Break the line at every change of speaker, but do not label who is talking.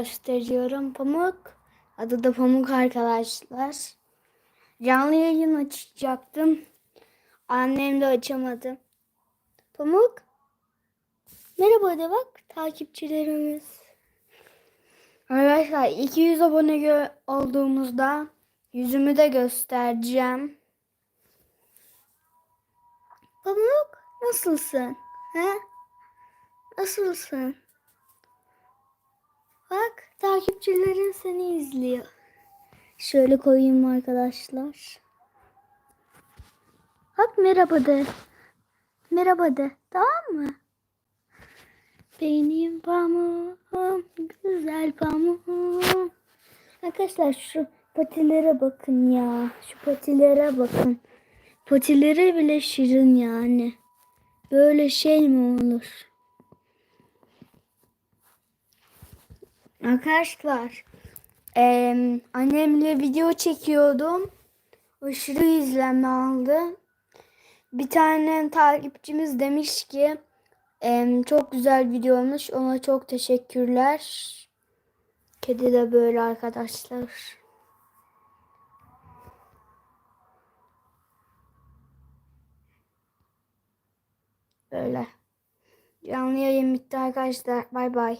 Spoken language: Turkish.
gösteriyorum. Pamuk. Adı da Pamuk arkadaşlar. Canlı yayın açacaktım. Annem de açamadı. Pamuk. Merhaba de bak takipçilerimiz. Arkadaşlar 200 abone olduğumuzda yüzümü de göstereceğim. Pamuk nasılsın? He? Nasılsın? Takipçilerin seni izliyor. Şöyle koyayım arkadaşlar. Bak merhaba de. Merhaba de. Tamam mı? Benim pamuğum, güzel pamuğum. Arkadaşlar şu patilere bakın ya. Şu patilere bakın. Patileri bile şirin yani. Böyle şey mi olur? Arkadaşlar eee, annemle video çekiyordum. Aşırı izlenme aldı. Bir tane takipçimiz demiş ki eee, çok güzel video olmuş. Ona çok teşekkürler. Kedi de böyle arkadaşlar. Böyle. Canlı yayın bitti arkadaşlar. Bay bay.